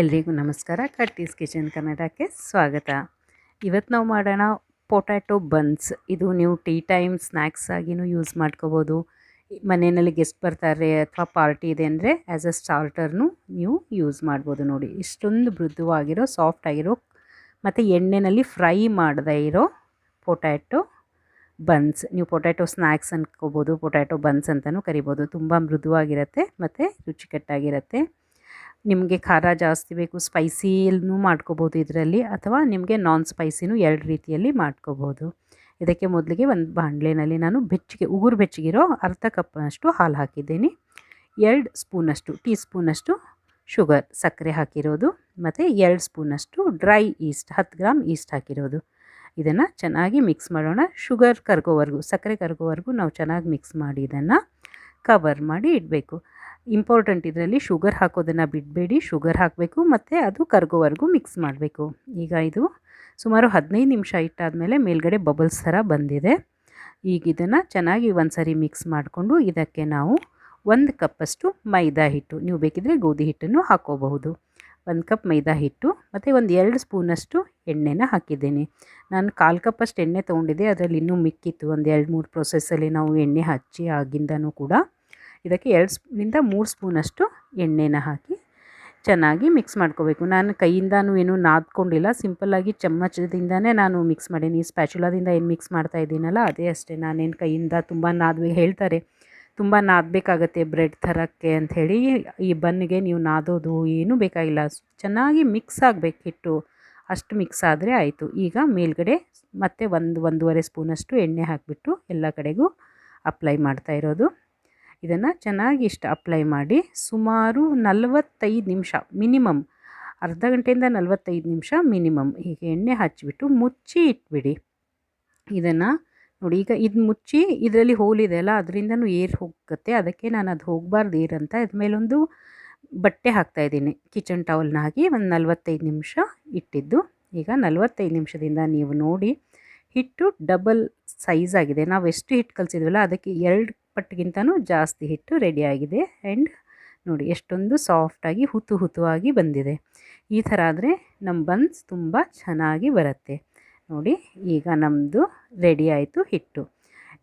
ಎಲ್ರಿಗೂ ನಮಸ್ಕಾರ. ಕಟ್ಟೀಸ್ ಕಿಚನ್ ಕನ್ನಡಕ್ಕೆ ಸ್ವಾಗತ. ಇವತ್ತು ನಾವು ಮಾಡೋಣ ಪೊಟ್ಯಾಟೊ ಬನ್ಸ್. ಇದು ನೀವು ಟೀ ಟೈಮ್ ಸ್ನ್ಯಾಕ್ಸ್ ಆಗಿನೂ ಯೂಸ್ ಮಾಡ್ಕೋಬೋದು. ಮನೆಯಲ್ಲಿ ಗೆಸ್ಟ್ ಬರ್ತಾರೆ ಅಥವಾ ಪಾರ್ಟಿ ಇದೆ ಅಂದರೆ ಆ್ಯಸ್ ಅ ಸ್ಟಾರ್ಟರ್ನು ನೀವು ಯೂಸ್ ಮಾಡ್ಬೋದು ನೋಡಿ. ಇಷ್ಟೊಂದು ಮೃದುವಾಗಿರೋ, ಸಾಫ್ಟ್ ಆಗಿರೋ, ಮತ್ತು ಎಣ್ಣೆಯಲ್ಲಿ ಫ್ರೈ ಮಾಡದೇ ಇರೋ ಪೊಟ್ಯಾಟೊ ಬನ್ಸ್. ನೀವು ಪೊಟ್ಯಾಟೊ ಸ್ನ್ಯಾಕ್ಸ್ ಅನ್ಕೋಬೋದು, ಪೊಟ್ಯಾಟೊ ಬನ್ಸ್ ಅಂತಲೂ ಕರಿಬೋದು. ತುಂಬ ಮೃದುವಾಗಿರುತ್ತೆ, ಮತ್ತು ರುಚಿಕಟ್ಟಾಗಿರುತ್ತೆ. ನಿಮಗೆ ಖಾರ ಜಾಸ್ತಿ ಬೇಕು ಸ್ಪೈಸಿನೂ ಮಾಡ್ಕೋಬೋದು ಇದರಲ್ಲಿ, ಅಥವಾ ನಿಮಗೆ ನಾನ್ ಸ್ಪೈಸಿನೂ ಎರಡು ರೀತಿಯಲ್ಲಿ ಮಾಡ್ಕೋಬೋದು. ಇದಕ್ಕೆ ಮೊದಲಿಗೆ ಒಂದು ಬಾಂಡ್ಲೆನಲ್ಲಿ ನಾನು ಬೆಚ್ಚಗೆ, ಉಗುರು ಬೆಚ್ಚಗಿರೋ ಅರ್ಧ ಕಪ್ನಷ್ಟು ಹಾಲು ಹಾಕಿದ್ದೀನಿ. ಎರಡು ಸ್ಪೂನಷ್ಟು, ಟೀ ಸ್ಪೂನಷ್ಟು ಶುಗರ್, ಸಕ್ಕರೆ ಹಾಕಿರೋದು, ಮತ್ತು ಎರಡು ಸ್ಪೂನಷ್ಟು ಡ್ರೈ ಈಸ್ಟ್, ಹತ್ತು ಗ್ರಾಮ್ ಈಸ್ಟ್ ಹಾಕಿರೋದು. ಇದನ್ನು ಚೆನ್ನಾಗಿ ಮಿಕ್ಸ್ ಮಾಡೋಣ. ಶುಗರ್ ಕರ್ಗೋವರೆಗೂ, ಸಕ್ಕರೆ ಕರ್ಗೋವರೆಗೂ ನಾವು ಚೆನ್ನಾಗಿ ಮಿಕ್ಸ್ ಮಾಡಿ ಇದನ್ನು ಕವರ್ ಮಾಡಿ ಇಡಬೇಕು. ಇಂಪಾರ್ಟೆಂಟ್ ಇದರಲ್ಲಿ ಶುಗರ್ ಹಾಕೋದನ್ನು ಬಿಡಬೇಡಿ ಶುಗರ್ ಹಾಕಬೇಕು ಮತ್ತು ಅದು ಕರ್ಗೋವರೆಗೂ ಮಿಕ್ಸ್ ಮಾಡಬೇಕು. ಈಗ ಇದು ಸುಮಾರು ಹದಿನೈದು ನಿಮಿಷ ಇಟ್ಟಾದಮೇಲೆ ಮೇಲ್ಗಡೆ ಬಬಲ್ಸ್ ಥರ ಬಂದಿದೆ. ಈಗ ಇದನ್ನು ಚೆನ್ನಾಗಿ ಒಂದು ಸರಿ ಮಿಕ್ಸ್ ಮಾಡಿಕೊಂಡು ಇದಕ್ಕೆ ನಾವು ಒಂದು ಕಪ್ಪಷ್ಟು ಮೈದಾ ಹಿಟ್ಟು, ನೀವು ಬೇಕಿದ್ರೆ ಗೋಧಿ ಹಿಟ್ಟನ್ನು ಹಾಕೋಬಹುದು. ಒಂದು ಕಪ್ ಮೈದಾ ಹಿಟ್ಟು ಮತ್ತು ಒಂದು ಎರಡು ಸ್ಪೂನಷ್ಟು ಎಣ್ಣೆನ ಹಾಕಿದ್ದೀನಿ. ನಾನು ಕಾಲು ಕಪ್ಪಷ್ಟು ಎಣ್ಣೆ ತೊಗೊಂಡಿದ್ದೆ, ಅದರಲ್ಲಿ ಇನ್ನೂ ಮಿಕ್ಕಿತ್ತು. ಒಂದು ಎರಡು ಮೂರು ಪ್ರೊಸೆಸ್ಸಲ್ಲಿ ನಾವು ಎಣ್ಣೆ ಹಚ್ಚಿ ಆಗಿಂದನೂ ಕೂಡ ಇದಕ್ಕೆ ಎರಡು ಸ್ಪೂನಿಂದ ಮೂರು ಸ್ಪೂನಷ್ಟು ಎಣ್ಣೆನ ಹಾಕಿ ಚೆನ್ನಾಗಿ ಮಿಕ್ಸ್ ಮಾಡ್ಕೋಬೇಕು. ನಾನು ಕೈಯಿಂದನೂ ಏನು ನಾದ್ಕೊಂಡಿಲ್ಲ. ಸಿಂಪಲ್ಲಾಗಿ ಚಮ್ಮಚದಿಂದನೇ ನಾನು ಮಿಕ್ಸ್ ಮಾಡೀನಿ. ಸ್ಪ್ಯಾಚುಲಾದಿಂದ ಏನು ಮಿಕ್ಸ್ ಮಾಡ್ತಾ ಇದ್ದೀನಲ್ಲ, ಅದೇ ಅಷ್ಟೇ. ನಾನೇನು ಕೈಯಿಂದ ತುಂಬ ನಾದ್ಬೇಕು ಹೇಳ್ತಾರೆ, ತುಂಬ ನಾದಬೇಕಾಗತ್ತೆ ಬ್ರೆಡ್ ಥರಕ್ಕೆ ಅಂಥೇಳಿ ಈ ಬನ್ಗೆ ನೀವು ನಾದೋದು ಏನೂ ಬೇಕಾಗಿಲ್ಲ. ಚೆನ್ನಾಗಿ ಮಿಕ್ಸ್ ಆಗಬೇಕು ಹಿಟ್ಟು. ಅಷ್ಟು ಮಿಕ್ಸ್ ಆದರೆ ಆಯಿತು. ಈಗ ಮೇಲ್ಗಡೆ ಮತ್ತೆ ಒಂದು, ಒಂದೂವರೆ ಸ್ಪೂನಷ್ಟು ಎಣ್ಣೆ ಹಾಕಿಬಿಟ್ಟು ಎಲ್ಲ ಕಡೆಗೂ ಅಪ್ಲೈ ಮಾಡ್ತಾ ಇರೋದು. ಇದನ್ನು ಚೆನ್ನಾಗಿ ಇಷ್ಟು ಅಪ್ಲೈ ಮಾಡಿ ಸುಮಾರು ನಲವತ್ತೈದು ನಿಮಿಷ ಮಿನಿಮಮ್ ಅರ್ಧ ಗಂಟೆಯಿಂದ ನಲವತ್ತೈದು ನಿಮಿಷ ಮಿನಿಮಮ್ ಹೀಗೆ ಎಣ್ಣೆ ಹಚ್ಚಿಬಿಟ್ಟು ಮುಚ್ಚಿ ಇಟ್ಬಿಡಿ. ಇದನ್ನು ನೋಡಿ, ಈಗ ಇದು ಮುಚ್ಚಿ ಇದರಲ್ಲಿ ಹೋಲಿದೆ ಅಲ್ಲ, ಅದರಿಂದನೂ ಏರ್ ಹೋಗುತ್ತೆ, ಅದಕ್ಕೆ ನಾನು ಅದು ಹೋಗಬಾರ್ದು ಏರ್ ಅಂತ ಇದ್ರ ಮೇಲೊಂದು ಬಟ್ಟೆ ಹಾಕ್ತಾಯಿದ್ದೀನಿ ಕಿಚನ್ ಟವಲ್ನ ಹಾಕಿ ಒಂದು ನಲವತ್ತೈದು ನಿಮಿಷ ಇಟ್ಟಿದ್ದು. ಈಗ ನಲವತ್ತೈದು ನಿಮಿಷದಿಂದ ನೀವು ನೋಡಿ, ಹಿಟ್ಟು ಡಬಲ್ ಸೈಜ್ ಆಗಿದೆ. ನಾವು ಎಷ್ಟು ಹಿಟ್ಟು ಕಲಿಸಿದ್ವಲ್ಲ, ಅದಕ್ಕೆ ಎರಡು ಪಟ್ಟಿಗಿಂತನೂ ಜಾಸ್ತಿ ಹಿಟ್ಟು ರೆಡಿಯಾಗಿದೆ ಆ್ಯಂಡ್ ನೋಡಿ ಎಷ್ಟೊಂದು ಸಾಫ್ಟಾಗಿ ಹುತು ಹುತುವಾಗಿ ಬಂದಿದೆ. ಈ ಥರ ಆದರೆ ನಮ್ಮ ಬನ್ಸ್ ತುಂಬ ಚೆನ್ನಾಗಿ ಬರುತ್ತೆ. ನೋಡಿ ಈಗ ನಮ್ಮದು ರೆಡಿ ಆಯಿತು ಹಿಟ್ಟು.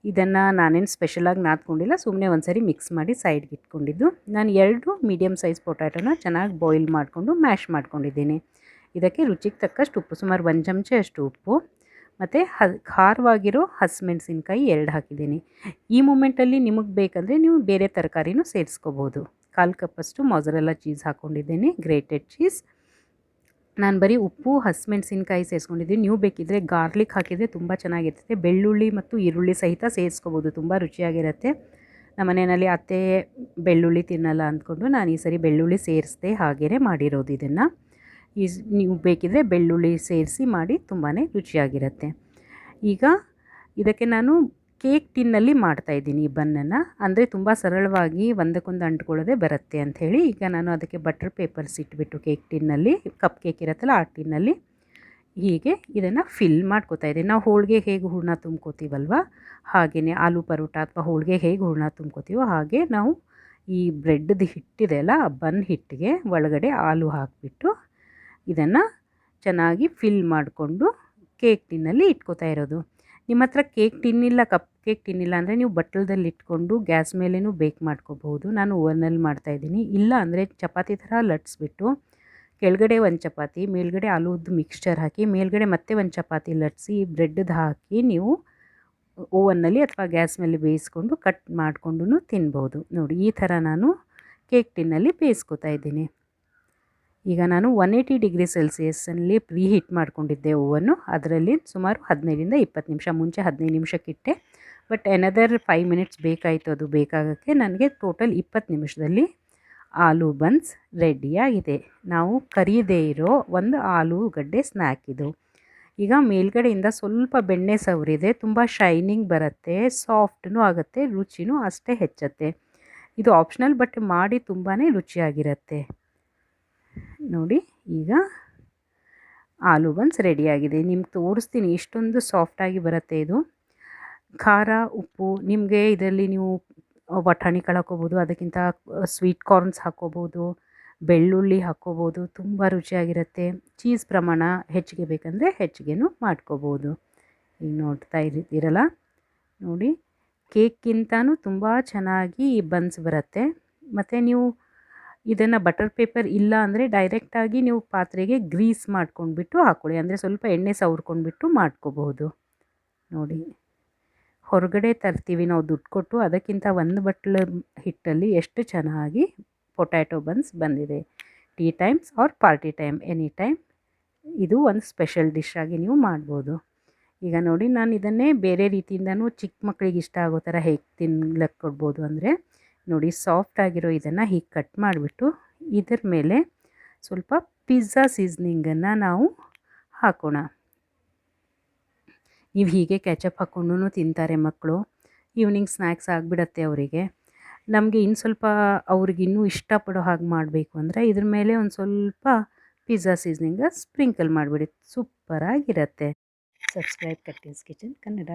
ಇದನ್ನು ನಾನೇನು ಸ್ಪೆಷಲಾಗಿ ನಾದ್ಕೊಂಡಿಲ್ಲ ಸುಮ್ಮನೆ ಒಂದು ಸರಿ ಮಿಕ್ಸ್ ಮಾಡಿ ಸೈಡ್ಗೆ ಇಟ್ಕೊಂಡಿದ್ದು. ನಾನು ಎರಡು ಮೀಡಿಯಮ್ ಸೈಜ್ ಪೊಟ್ಯಾಟೋನ ಚೆನ್ನಾಗಿ ಬಾಯ್ಲ್ ಮಾಡಿಕೊಂಡು ಮ್ಯಾಶ್ ಮಾಡ್ಕೊಂಡಿದ್ದೀನಿ. ಇದಕ್ಕೆ ರುಚಿಗೆ ತಕ್ಕಷ್ಟು ಉಪ್ಪು, ಸುಮಾರು ಒಂದು ಚಮಚ ಅಷ್ಟು ಉಪ್ಪು. ಮತ್ತು ಹ, ಖಾರವಾಗಿರೋ ಹಸಿಮೆಣಸಿನ್ಕಾಯಿ ಎರಡು ಹಾಕಿದ್ದೀನಿ. ಈ ಮೂಮೆಂಟಲ್ಲಿ ನಿಮಗೆ ಬೇಕಂದರೆ ನೀವು ಬೇರೆ ತರಕಾರಿನೂ ಸೇರಿಸ್ಕೋಬೋದು. ಕಾಲು ಕಪ್ಪಷ್ಟು ಮೊಸರೆಲ್ಲ ಚೀಸ್ ಹಾಕ್ಕೊಂಡಿದ್ದೀನಿ ಗ್ರೇಟೆಡ್ ಚೀಸ್. ನಾನು ಬರೀ ಉಪ್ಪು, ಹಸಿಮೆಣ್ಸಿನ್ಕಾಯಿ ಸೇರಿಸ್ಕೊಂಡಿದ್ದೀನಿ. ನೀವು ಬೇಕಿದ್ದರೆ ಗಾರ್ಲಿಕ್ ಹಾಕಿದರೆ ತುಂಬ ಚೆನ್ನಾಗಿರ್ತದೆ. ಬೆಳ್ಳುಳ್ಳಿ ಮತ್ತು ಈರುಳ್ಳಿ ಸಹಿತ ಸೇರಿಸ್ಕೋಬೋದು, ತುಂಬ ರುಚಿಯಾಗಿರುತ್ತೆ. ನಮ್ಮ ಮನೆಯಲ್ಲಿ ಅತ್ತೆ ಬೆಳ್ಳುಳ್ಳಿ ತಿನ್ನಲ್ಲ ಅಂದ್ಕೊಂಡು ನಾನು ಈ ಸರಿ ಬೆಳ್ಳುಳ್ಳಿ ಸೇರಿಸ್ದೆ ಹಾಗೇ ಮಾಡಿರೋದು ಇದನ್ನು. ಈ ನೀವು ಬೇಕಿದ್ದರೆ ಬೆಳ್ಳುಳ್ಳಿ ಸೇರಿಸಿ ಮಾಡಿ ತುಂಬಾ ರುಚಿಯಾಗಿರುತ್ತೆ. ಈಗ ಇದಕ್ಕೆ ನಾನು ಕೇಕ್ ಟಿನ್ನಲ್ಲಿ ಮಾಡ್ತಾಯಿದ್ದೀನಿ ಈ ಬನ್ನನ್ನು ಅಂದರೆ ತುಂಬ ಸರಳವಾಗಿ ಒಂದಕ್ಕೊಂದು ಅಂಟ್ಕೊಳ್ಳೋದೇ ಬರುತ್ತೆ ಅಂಥೇಳಿ ಈಗ ನಾನು ಅದಕ್ಕೆ ಬಟರ್ ಪೇಪರ್ಸ್ ಇಟ್ಬಿಟ್ಟು ಕೇಕ್ ಟಿನ್ನಲ್ಲಿ, ಕಪ್ ಕೇಕ್ ಇರುತ್ತಲ್ಲ ಆ ಟಿನ್ನಲ್ಲಿ ಹೀಗೆ ಇದನ್ನು ಫಿಲ್ ಮಾಡ್ಕೋತಾ ಇದ್ದೀನಿ. ನಾವು ಹೋಳಿಗೆ ಹೇಗೆ ಹೂರ್ಣ ತುಂಬ್ಕೋತೀವಲ್ವ? ಹಾಗೆಯೇ ಆಲೂ ಪರೋಟ ಅಥವಾ ಹೋಳಿಗೆ ಹೇಗೆ ಹೂರ್ಣ ತುಂಬ್ಕೋತೀವೋ ಹಾಗೆ ನಾವು ಈ ಬ್ರೆಡ್ದು ಹಿಟ್ಟಿದೆ ಅಲ್ಲ ಆ ಬನ್ ಹಿಟ್ಟಿಗೆ ಒಳಗಡೆ ಹಾಲು ಹಾಕಿಬಿಟ್ಟು ಇದನ್ನು ಚೆನ್ನಾಗಿ ಫಿಲ್ ಮಾಡಿಕೊಂಡು ಕೇಕ್ ಟಿನ್ನಲ್ಲಿ ಇಟ್ಕೋತಾ ಇರೋದು. ನಿಮ್ಮ ಹತ್ರ ಕೇಕ್ ಟಿನ್ ಇಲ್ಲ ಕಪ್ ಕೇಕ್ ಟಿನ್ ಇಲ್ಲ ಅಂದರೆ ನೀವು ಬಟ್ಟಲದಲ್ಲಿ ಇಟ್ಕೊಂಡು ಗ್ಯಾಸ್ ಮೇಲೇನೂ ಬೇಕ್ ಮಾಡ್ಕೋಬಹುದು. ನಾನು ಓವನಲ್ಲಿ ಮಾಡ್ತಾಯಿದ್ದೀನಿ ಇಲ್ಲ ಅಂದರೆ ಚಪಾತಿ ಥರ ಲಟ್ಸ್ಬಿಟ್ಟು ಕೆಳಗಡೆ ಒಂದು ಚಪಾತಿ, ಮೇಲ್ಗಡೆ ಆಲೂದ್ದು ಮಿಕ್ಸ್ಚರ್ ಹಾಕಿ, ಮೇಲ್ಗಡೆ ಮತ್ತೆ ಒಂದು ಚಪಾತಿ ಲಟ್ಸಿ ಬ್ರೆಡ್ದು ಹಾಕಿ ನೀವು ಓವನ್ನಲ್ಲಿ ಅಥವಾ ಗ್ಯಾಸ್ ಮೇಲೆ ಬೇಯಿಸ್ಕೊಂಡು ಕಟ್ ಮಾಡಿಕೊಂಡು ತಿನ್ಬೋದು. ನೋಡಿ, ಈ ಥರ ನಾನು ಕೇಕ್ ಟಿನ್ನಲ್ಲಿ ಬೇಯಿಸ್ಕೊತಾ ಇದ್ದೀನಿ. ಈಗ ನಾನು ಒನ್ ಏಯ್ಟಿ ಡಿಗ್ರಿ ಸೆಲ್ಸಿಯಸ್ಸಲ್ಲಿ ಪ್ರೀ ಹೀಟ್ ಮಾಡ್ಕೊಂಡಿದ್ದೆ ಓವನ್ನು ಅದರಲ್ಲಿ ಸುಮಾರು ಹದಿನೈದರಿಂದ ಇಪ್ಪತ್ತು ನಿಮಿಷ, ಮುಂಚೆ ಹದಿನೈದು ನಿಮಿಷಕ್ಕಿಟ್ಟೆ. ಬಟ್ ಎನದರ್ ಫೈವ್ ಮಿನಿಟ್ಸ್ ಬೇಕಾಯಿತು, ಅದು ಬೇಕಾಗೋಕ್ಕೆ ನನಗೆ ಟೋಟಲ್ ಇಪ್ಪತ್ತು ನಿಮಿಷದಲ್ಲಿ ಆಲೂ ಬನ್ಸ್ ರೆಡಿಯಾಗಿದೆ ನಾವು ಕರಿಯದೇ ಇರೋ ಒಂದು ಆಲೂಗಡ್ಡೆ ಸ್ನ್ಯಾಕ್ ಇದು. ಈಗ ಮೇಲ್ಗಡೆಯಿಂದ ಸ್ವಲ್ಪ ಬೆಣ್ಣೆ ಸವರಿದೆ, ತುಂಬ ಶೈನಿಂಗ್ ಬರುತ್ತೆ ಸಾಫ್ಟ್ನೂ ಆಗುತ್ತೆ, ರುಚಿನೂ ಅಷ್ಟೇ ಹೆಚ್ಚುತ್ತೆ. ಇದು ಆಪ್ಷನಲ್ ಬಟ್ ಮಾಡಿ ತುಂಬಾ ರುಚಿಯಾಗಿರುತ್ತೆ. ನೋಡಿ, ಈಗ ಆಲೂ ಬನ್ಸ್ ರೆಡಿಯಾಗಿದೆ ನಿಮ್ಗೆ ತೋರಿಸ್ತೀನಿ, ಇಷ್ಟೊಂದು ಸಾಫ್ಟಾಗಿ ಬರುತ್ತೆ ಇದು. ಖಾರ, ಉಪ್ಪು, ನಿಮಗೆ ಇದರಲ್ಲಿ ನೀವು ಬಟಾಣಿ ಹಾಕೋಬೋದು ಅದಕ್ಕಿಂತ ಸ್ವೀಟ್ ಕಾರ್ನ್ಸ್ ಹಾಕ್ಕೋಬೋದು ಬೆಳ್ಳುಳ್ಳಿ ಹಾಕ್ಕೋಬೋದು ತುಂಬ ರುಚಿಯಾಗಿರುತ್ತೆ. ಚೀಸ್ ಪ್ರಮಾಣ ಹೆಚ್ಚಿಗೆ ಬೇಕಂದರೆ ಹೆಚ್ಚಿಗೆನೂ ಮಾಡ್ಕೋಬೋದು. ಈಗ ನೋಡ್ತಾ ಇದ್ದೀರಲ್ಲ ನೋಡಿ ಕೇಕ್ಗಿಂತನೂ ತುಂಬ ಚೆನ್ನಾಗಿ ಬನ್ಸ್ ಬರುತ್ತೆ. ಮತ್ತು ನೀವು ಇದನ್ನು ಬಟರ್ ಪೇಪರ್ ಇಲ್ಲ ಅಂದರೆ ಡೈರೆಕ್ಟಾಗಿ ನೀವು ಪಾತ್ರೆಗೆ ಗ್ರೀಸ್ ಮಾಡ್ಕೊಂಡ್ಬಿಟ್ಟು ಹಾಕೊಳ್ಳಿ. ಅಂದರೆ ಸ್ವಲ್ಪ ಎಣ್ಣೆ ಸವರ್ಕೊಂಡ್ಬಿಟ್ಟು ಮಾಡ್ಕೋಬಹುದು. ನೋಡಿ. ಹೊರಗಡೆ ತರ್ತೀವಿ ನಾವು ದುಡ್ಡು ಕೊಟ್ಟು. ಅದಕ್ಕಿಂತ ಒಂದು ಬಟ್ಲ ಹಿಟ್ಟಲ್ಲಿ ಎಷ್ಟು ಚೆನ್ನಾಗಿ ಪೊಟ್ಯಾಟೊ ಬನ್ಸ್ ಬಂದಿದೆ. Tea times or party time any time ಇದು ಒಂದು ಸ್ಪೆಷಲ್ ಡಿಶ್ ಆಗಿ ನೀವು ಮಾಡ್ಬೋದು. ಈಗ ನೋಡಿ, ನಾನು ಇದನ್ನೇ ಬೇರೆ ರೀತಿಯಿಂದನೂ ಚಿಕ್ಕ ಮಕ್ಕಳಿಗೆ ಇಷ್ಟ ಆಗೋ ಥರ ಹೇಗೆ ತಿನ್ಲಕ್ಕೆ ಕೊಡ್ಬೋದು ಅಂದರೆ ನೋಡಿ ಸಾಫ್ಟ್ ಆಗಿರೋ ಇದನ್ನು ಹೀಗೆ ಕಟ್ ಮಾಡಿಬಿಟ್ಟು ಇದರ ಮೇಲೆ ಸ್ವಲ್ಪ ಪಿಜ್ಜಾ ಸೀಸ್ನಿಂಗನ್ನು ನಾವು ಹಾಕೋಣ. ನೀವು ಹೀಗೆ ಕ್ಯಾಚಪ್ ಹಾಕ್ಕೊಂಡು ತಿಂತಾರೆ ಮಕ್ಕಳು ಈವ್ನಿಂಗ್ ಸ್ನ್ಯಾಕ್ಸ್ ಆಗಿಬಿಡತ್ತೆ ಅವರಿಗೆ. ನಮಗೆ ಇನ್ನು ಸ್ವಲ್ಪ ಅವ್ರಿಗೆ ಇನ್ನೂ ಇಷ್ಟಪಡೋ ಹಾಗೆ ಮಾಡಬೇಕು ಅಂದರೆ ಇದ್ರ ಮೇಲೆ ಒಂದು ಸ್ವಲ್ಪ ಪಿಜ್ಜಾ ಸೀಸ್ನಿಂಗ ಸ್ಪ್ರಿಂಕಲ್ ಮಾಡಿಬಿಡಿ. ಸೂಪರಾಗಿರುತ್ತೆ. Subscribe Katti's kitchen Kannada.